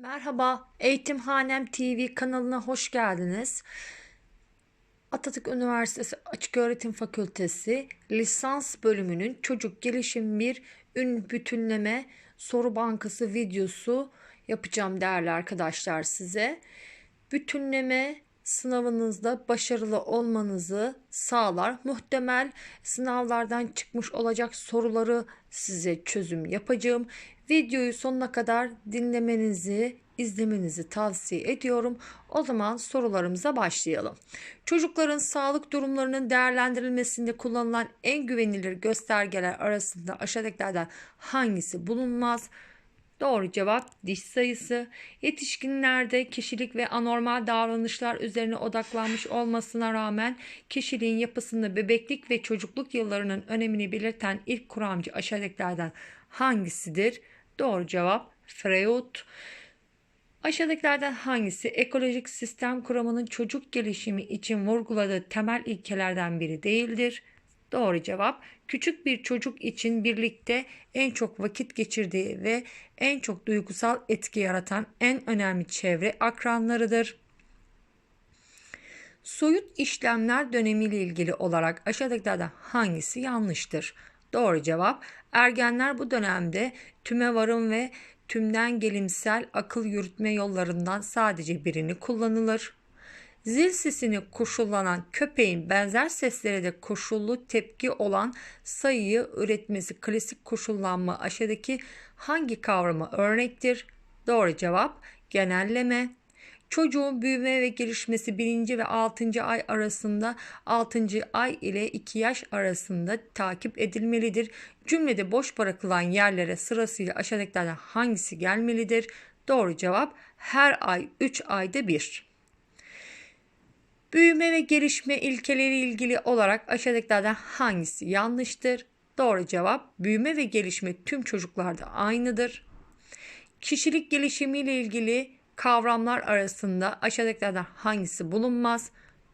Merhaba, Eğitimhanem TV kanalına hoş geldiniz. Atatürk Üniversitesi Açıköğretim Fakültesi lisans bölümünün çocuk gelişim bir ün bütünleme soru bankası videosu yapacağım değerli arkadaşlar size. Bütünleme sınavınızda başarılı olmanızı sağlar. Muhtemel sınavlardan çıkmış olacak soruları size çözüm yapacağım. Videoyu sonuna kadar dinlemenizi, izlemenizi tavsiye ediyorum. O zaman sorularımıza başlayalım. Çocukların sağlık durumlarının değerlendirilmesinde kullanılan en güvenilir göstergeler arasında aşağıdakilerden hangisi bulunmaz? Doğru cevap diş sayısı. Yetişkinlerde kişilik ve anormal davranışlar üzerine odaklanmış olmasına rağmen kişiliğin yapısında bebeklik ve çocukluk yıllarının önemini belirten ilk kuramcı aşağıdakilerden hangisidir? Doğru cevap Freud. Aşağıdakilerden hangisi ekolojik sistem kuramının çocuk gelişimi için vurguladığı temel ilkelerden biri değildir? Doğru cevap küçük bir çocuk için birlikte en çok vakit geçirdiği ve en çok duygusal etki yaratan en önemli çevre akranlarıdır. Soyut işlemler dönemiyle ilgili olarak aşağıdakilerden hangisi yanlıştır? Doğru cevap ergenler bu dönemde tüme varım ve tümden gelimsel akıl yürütme yollarından sadece birini kullanılır. Zil sesini koşullanan köpeğin benzer seslere de koşullu tepki olan sayıyı üretmesi klasik koşullanma aşağıdaki hangi kavrama örnektir? Doğru cevap genelleme. Çocuğun büyüme ve gelişmesi 1. ve 6. ay arasında 6. ay ile 2 yaş arasında takip edilmelidir. Cümlede boş bırakılan yerlere sırasıyla aşağıdakilerden hangisi gelmelidir? Doğru cevap her ay 3 ayda bir. Büyüme ve gelişme ilkeleri ilgili olarak aşağıdakilerden hangisi yanlıştır? Doğru cevap büyüme ve gelişme tüm çocuklarda aynıdır. Kişilik gelişimiyle ilgili kavramlar arasında aşağıdakilerden hangisi bulunmaz?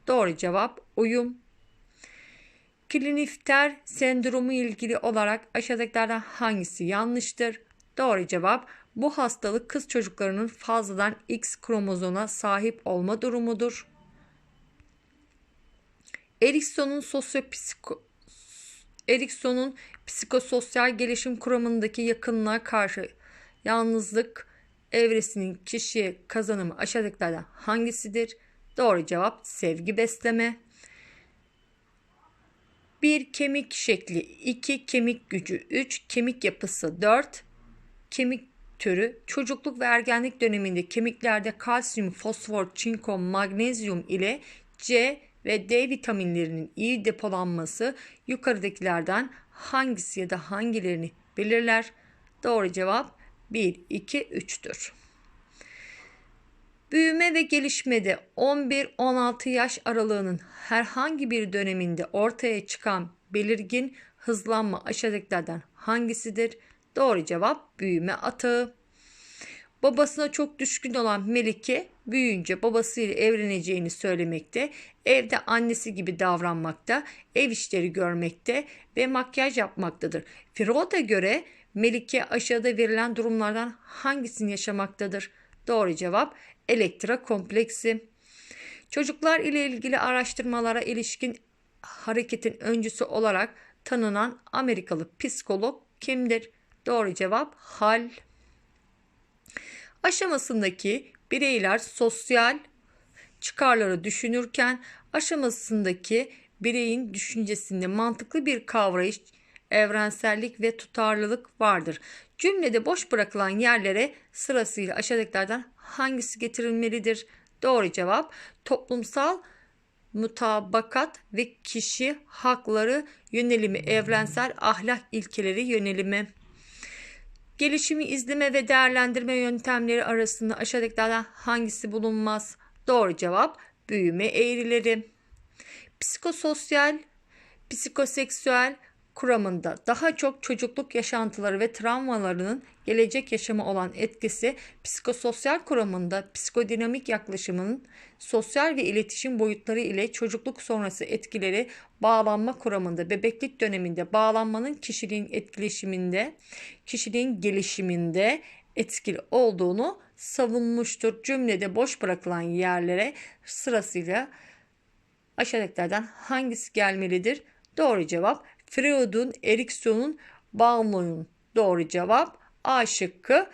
Doğru cevap uyum. Klinefelter sendromu ilgili olarak aşağıdakilerden hangisi yanlıştır? Doğru cevap bu hastalık kız çocuklarının fazladan X kromozona sahip olma durumudur. Erikson'un sosyopsiko Erikson'un psikososyal gelişim kuramındaki yakınlığa karşı yalnızlık evresinin kişiye kazanımı aşağıdakilerden hangisidir? Doğru cevap sevgi besleme. 1 kemik şekli, 2 kemik gücü, 3 kemik yapısı, 4 kemik türü çocukluk ve ergenlik döneminde kemiklerde kalsiyum, fosfor, çinko, magnezyum ile C ve D vitaminlerinin iyi depolanması yukarıdakilerden hangisi ya da hangilerini belirler? Doğru cevap 1, 2, 3'tür. Büyüme ve gelişmede 11-16 yaş aralığının herhangi bir döneminde ortaya çıkan belirgin hızlanma aşağıdakilerden hangisidir? Doğru cevap büyüme atağı. Babasına çok düşkün olan Melike büyüyünce babasıyla evleneceğini söylemekte, evde annesi gibi davranmakta, ev işleri görmekte ve makyaj yapmaktadır. Freud'a göre Melike aşağıda verilen durumlardan hangisini yaşamaktadır? Doğru cevap elektra kompleksi. Çocuklar ile ilgili araştırmalara ilişkin hareketin öncüsü olarak tanınan Amerikalı psikolog kimdir? Doğru cevap Hal. Aşamasındaki bireyler sosyal çıkarları düşünürken aşamasındaki bireyin düşüncesinde mantıklı bir kavrayış, evrensellik ve tutarlılık vardır. Cümlede boş bırakılan yerlere sırasıyla aşağıdakilerden hangisi getirilmelidir? Doğru cevap toplumsal mutabakat ve kişi hakları yönelimi, evrensel ahlak ilkeleri yönelimi. Gelişimi izleme ve değerlendirme yöntemleri arasında aşağıdakilerden hangisi bulunmaz? Doğru cevap büyüme eğrileri. Psikososyal, psikoseksüel kuramında daha çok çocukluk yaşantıları ve travmalarının gelecek yaşama olan etkisi psikososyal kuramında psikodinamik yaklaşımının sosyal ve iletişim boyutları ile çocukluk sonrası etkileri bağlanma kuramında bebeklik döneminde bağlanmanın kişiliğin etkileşiminde, kişiliğin gelişiminde etkili olduğunu savunmuştur. Cümlede boş bırakılan yerlere sırasıyla aşağıdakilerden hangisi gelmelidir? Doğru cevap Freud'un, Erikson'un, Baum'un doğru cevap A şıkkı.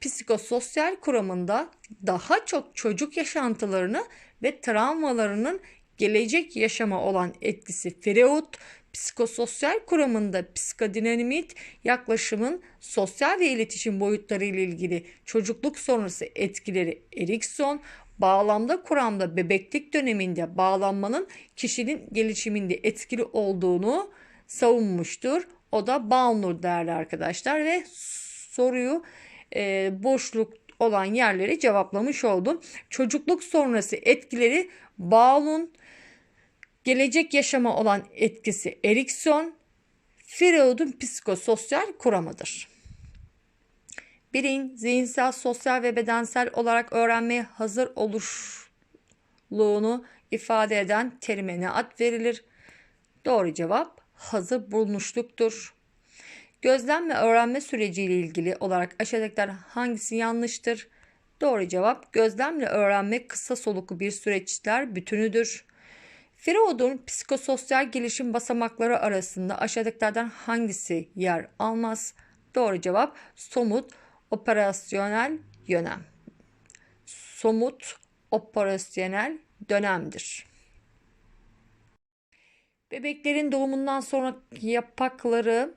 Psikososyal kuramında daha çok çocuk yaşantılarını ve travmalarının gelecek yaşama olan etkisi Freud, psikososyal kuramında psikodinamit yaklaşımın sosyal ve iletişim boyutları ile ilgili çocukluk sonrası etkileri Erikson, bağlamda kuramda bebeklik döneminde bağlanmanın kişinin gelişiminde etkili olduğunu savunmuştur. O da Baum'dur değerli arkadaşlar ve soruyu e, boşluk olan yerleri cevaplamış oldum. Çocukluk sonrası etkileri Baum'un gelecek yaşama olan etkisi Erikson, Freud'un psikososyal kuramıdır. Birin zihinsel, sosyal ve bedensel olarak öğrenmeye hazır oluşluğunu ifade eden terime ne ad verilir? Doğru cevap hazır bulmuşluktur. Gözlem ve öğrenme süreciyle ilgili olarak aşağıdakiler hangisi yanlıştır? Doğru cevap gözlemle öğrenme kısa soluklu bir süreçler bütünüdür. Freud'un psikososyal gelişim basamakları arasında aşağıdakilerden hangisi yer almaz? Doğru cevap somut operasyonel yönem. Somut operasyonel dönemdir. Bebeklerin doğumundan sonra yapakları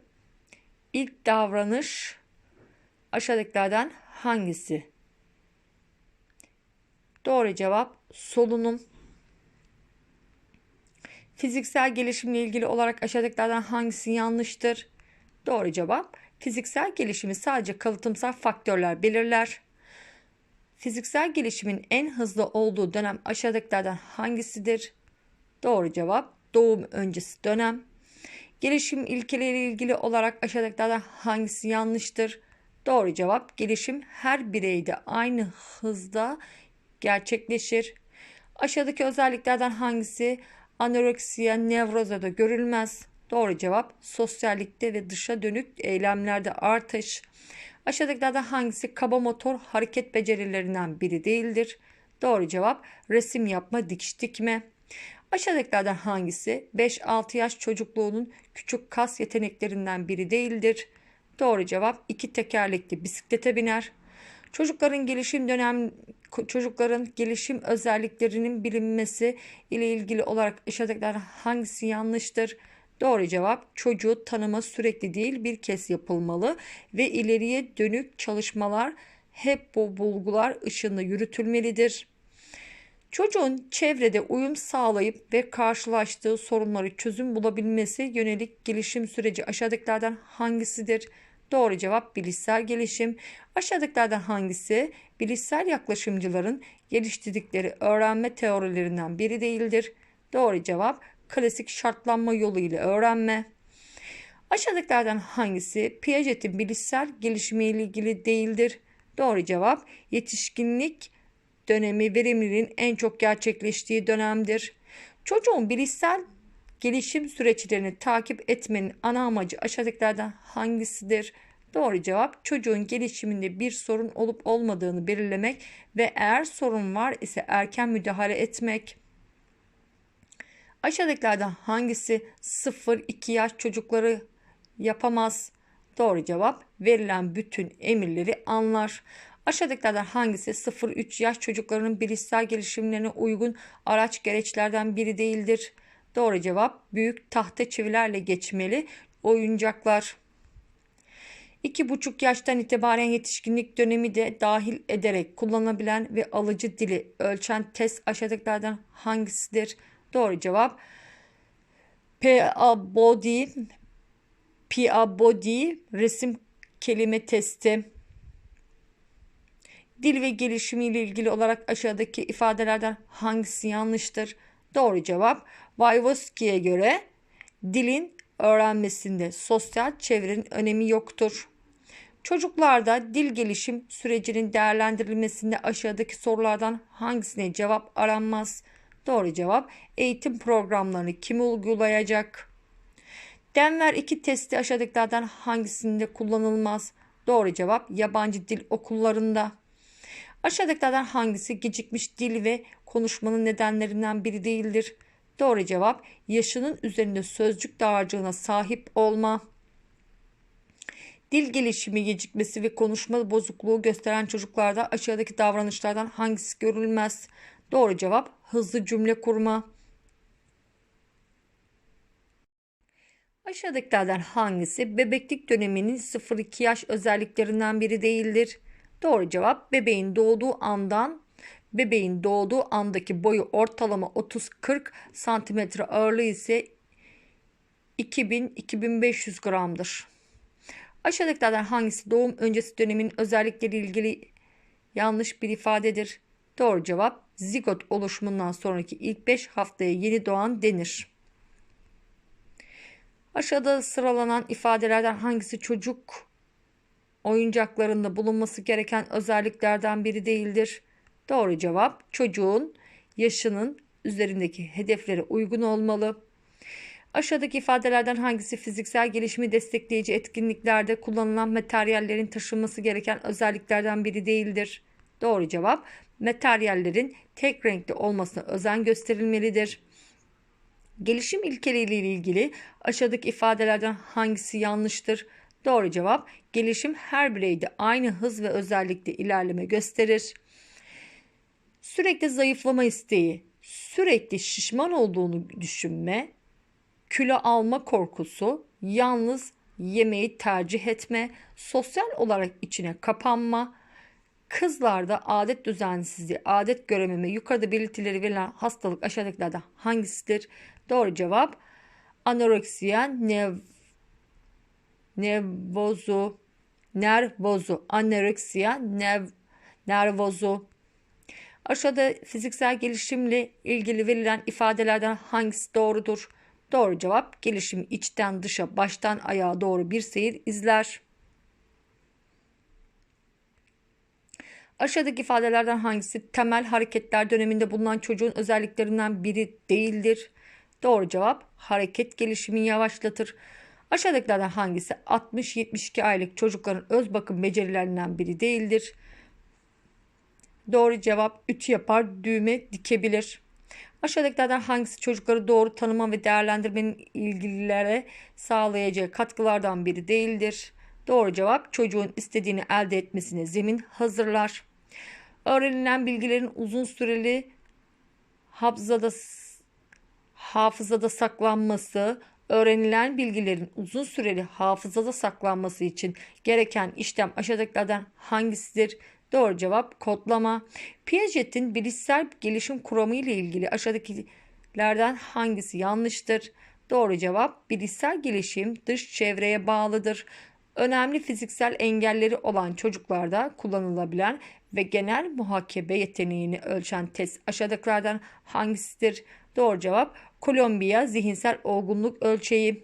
ilk davranış aşağıdakilerden hangisi? Doğru cevap solunum. Fiziksel gelişimle ilgili olarak aşağıdakilerden hangisi yanlıştır? Doğru cevap fiziksel gelişimi sadece kalıtımsal faktörler belirler. Fiziksel gelişimin en hızlı olduğu dönem aşağıdakilerden hangisidir? Doğru cevap doğum öncesi dönem. Gelişim ilkeleri ilgili olarak aşağıdakilerden hangisi yanlıştır? Doğru cevap gelişim her bireyde aynı hızda gerçekleşir. Aşağıdaki özelliklerden hangisi anoreksiya nevrozada görülmez? Doğru cevap sosyallikte ve dışa dönük eylemlerde artış. Aşağıdakilerden hangisi kaba motor hareket becerilerinden biri değildir? Doğru cevap resim yapma, dikiş dikme. Aşağıdakilerden hangisi 5-6 yaş çocukluğunun küçük kas yeteneklerinden biri değildir? Doğru cevap iki tekerlekli bisiklete biner. Çocukların gelişim dönem çocukların gelişim özelliklerinin bilinmesi ile ilgili olarak aşağıdakilerden hangisi yanlıştır? Doğru cevap çocuğu tanıma sürekli değil bir kez yapılmalı ve ileriye dönük çalışmalar hep bu bulgular ışığında yürütülmelidir. Çocuğun çevrede uyum sağlayıp ve karşılaştığı sorunları çözüm bulabilmesi yönelik gelişim süreci aşağıdakilerden hangisidir? Doğru cevap bilişsel gelişim. Aşağıdakilerden hangisi bilişsel yaklaşımcıların geliştirdikleri öğrenme teorilerinden biri değildir? Doğru cevap klasik şartlanma yolu ile öğrenme. Aşağıdakilerden hangisi Piaget'in bilişsel gelişimiyle ilgili değildir? Doğru cevap yetişkinlik dönemi verimliliğin en çok gerçekleştiği dönemdir. Çocuğun bilişsel gelişim süreçlerini takip etmenin ana amacı aşağıdakilerden hangisidir? Doğru cevap çocuğun gelişiminde bir sorun olup olmadığını belirlemek ve eğer sorun var ise erken müdahale etmek. Aşağıdakilerden hangisi 0-2 yaş çocukları yapamaz? Doğru cevap verilen bütün emirleri anlar. Aşağıdakilerden hangisi 0-3 yaş çocuklarının bilişsel gelişimlerine uygun araç gereçlerden biri değildir? Doğru cevap büyük tahta çivilerle geçmeli oyuncaklar. 2,5 yaştan itibaren yetişkinlik dönemi de dahil ederek kullanılabilen ve alıcı dili ölçen test aşağıdakilerden hangisidir? Doğru cevap PA-Body PA-Body resim kelime testi. Dil ve gelişimi ile ilgili olarak aşağıdaki ifadelerden hangisi yanlıştır? Doğru cevap Vygotsky'ye göre dilin öğrenmesinde sosyal çevrenin önemi yoktur. Çocuklarda dil gelişim sürecinin değerlendirilmesinde aşağıdaki sorulardan hangisine cevap aranmaz? Doğru cevap eğitim programlarını kim uygulayacak? Denver 2 testi aşağıdakilerden hangisinde kullanılmaz? Doğru cevap yabancı dil okullarında. Aşağıdakilerden hangisi gecikmiş dil ve konuşmanın nedenlerinden biri değildir? Doğru cevap yaşının üzerinde sözcük dağarcığına sahip olma. Dil gelişimi gecikmesi ve konuşma bozukluğu gösteren çocuklarda aşağıdaki davranışlardan hangisi görülmez? Doğru cevap hızlı cümle kurma. Aşağıdakilerden hangisi bebeklik döneminin 0-2 yaş özelliklerinden biri değildir? Doğru cevap bebeğin doğduğu andan bebeğin doğduğu andaki boyu ortalama 30-40 cm ağırlığı ise 2000-2500 gramdır. Aşağıdakilerden hangisi doğum öncesi dönemin özellikleri ilgili yanlış bir ifadedir? Doğru cevap zigot oluşumundan sonraki ilk 5 haftaya yeni doğan denir. Aşağıda sıralanan ifadelerden hangisi çocuk oyuncaklarında bulunması gereken özelliklerden biri değildir? Doğru cevap çocuğun yaşının üzerindeki hedeflere uygun olmalı. Aşağıdaki ifadelerden hangisi fiziksel gelişimi destekleyici etkinliklerde kullanılan materyallerin taşınması gereken özelliklerden biri değildir? Doğru cevap materyallerin tek renkli olmasına özen gösterilmelidir. Gelişim ilkeleriyle ilgili aşağıdaki ifadelerden hangisi yanlıştır? Doğru cevap gelişim her bireyde aynı hız ve özellikte ilerleme gösterir. Sürekli zayıflama isteği, sürekli şişman olduğunu düşünme, kilo alma korkusu, yalnız yemeği tercih etme, sosyal olarak içine kapanma, kızlarda adet düzensizliği, adet görememe, yukarıda belirtileri verilen hastalık aşağıdakilerden hangisidir? Doğru cevap anoreksiya, nev, nervozu, nervozu, anoreksiya, nev, nervozu. Aşağıda fiziksel gelişimle ilgili verilen ifadelerden hangisi doğrudur? Doğru cevap gelişim içten dışa baştan ayağa doğru bir seyir izler. Aşağıdaki ifadelerden hangisi temel hareketler döneminde bulunan çocuğun özelliklerinden biri değildir? Doğru cevap hareket gelişimini yavaşlatır. Aşağıdakilerden hangisi 60-72 aylık çocukların öz bakım becerilerinden biri değildir? Doğru cevap ütü yapar, düğme dikebilir. Aşağıdakilerden hangisi çocukları doğru tanıma ve değerlendirmenin ilgililere sağlayacağı katkılardan biri değildir? Doğru cevap çocuğun istediğini elde etmesine zemin hazırlar. Öğrenilen bilgilerin uzun süreli hafızada hafızada saklanması, öğrenilen bilgilerin uzun süreli hafızada saklanması için gereken işlem aşağıdakilerden hangisidir? Doğru cevap kodlama. Piaget'in bilişsel gelişim kuramı ile ilgili aşağıdakilerden hangisi yanlıştır? Doğru cevap bilişsel gelişim dış çevreye bağlıdır. Önemli fiziksel engelleri olan çocuklarda kullanılabilen ve genel muhakebe yeteneğini ölçen test aşağıdakilerden hangisidir? Doğru cevap Kolombiya zihinsel olgunluk ölçeği.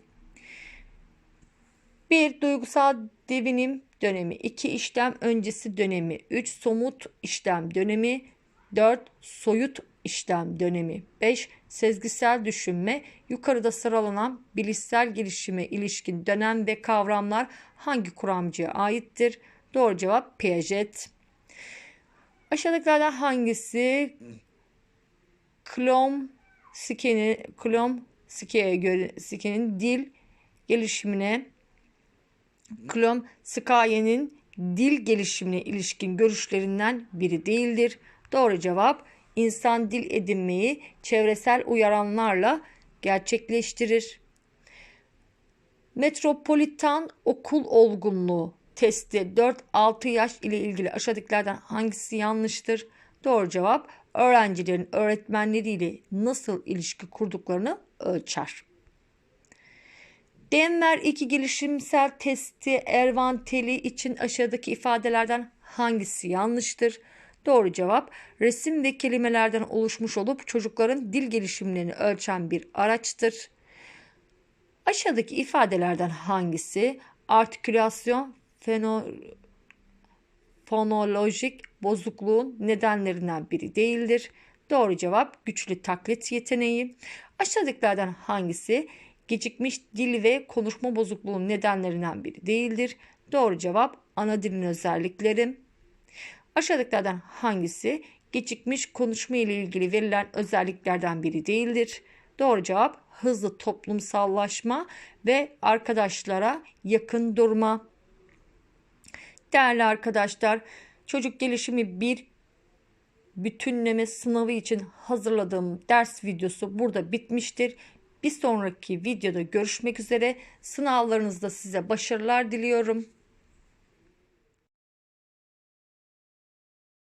1. Duygusal devinim dönemi 2. işlem öncesi dönemi 3. Somut işlem dönemi 4. Soyut işlem dönemi 5. Sezgisel düşünme yukarıda sıralanan bilişsel gelişime ilişkin dönem ve kavramlar hangi kuramcıya aittir? Doğru cevap Piaget. Aşağıdakilerden hangisi Klom Sike'nin Klom Sike'ye göre Sike'nin dil gelişimine Klom Sikaye'nin dil gelişimine ilişkin görüşlerinden biri değildir. Doğru cevap insan dil edinmeyi çevresel uyaranlarla gerçekleştirir. Metropolitan okul olgunluğu testi 4-6 yaş ile ilgili aşağıdakilerden hangisi yanlıştır? Doğru cevap öğrencilerin öğretmenleriyle nasıl ilişki kurduklarını ölçer. Denver 2 gelişimsel testi Ervanteli için aşağıdaki ifadelerden hangisi yanlıştır? Doğru cevap resim ve kelimelerden oluşmuş olup çocukların dil gelişimlerini ölçen bir araçtır. Aşağıdaki ifadelerden hangisi artikülasyon feno, fonolojik bozukluğun nedenlerinden biri değildir? Doğru cevap güçlü taklit yeteneği. Aşağıdakilerden hangisi gecikmiş dil ve konuşma bozukluğunun nedenlerinden biri değildir? Doğru cevap ana dilin özellikleri. Aşağıdakilerden hangisi gecikmiş konuşma ile ilgili verilen özelliklerden biri değildir? Doğru cevap hızlı toplumsallaşma ve arkadaşlara yakın durma. Değerli arkadaşlar, çocuk gelişimi bir bütünleme sınavı için hazırladığım ders videosu burada bitmiştir. Bir sonraki videoda görüşmek üzere. Sınavlarınızda size başarılar diliyorum.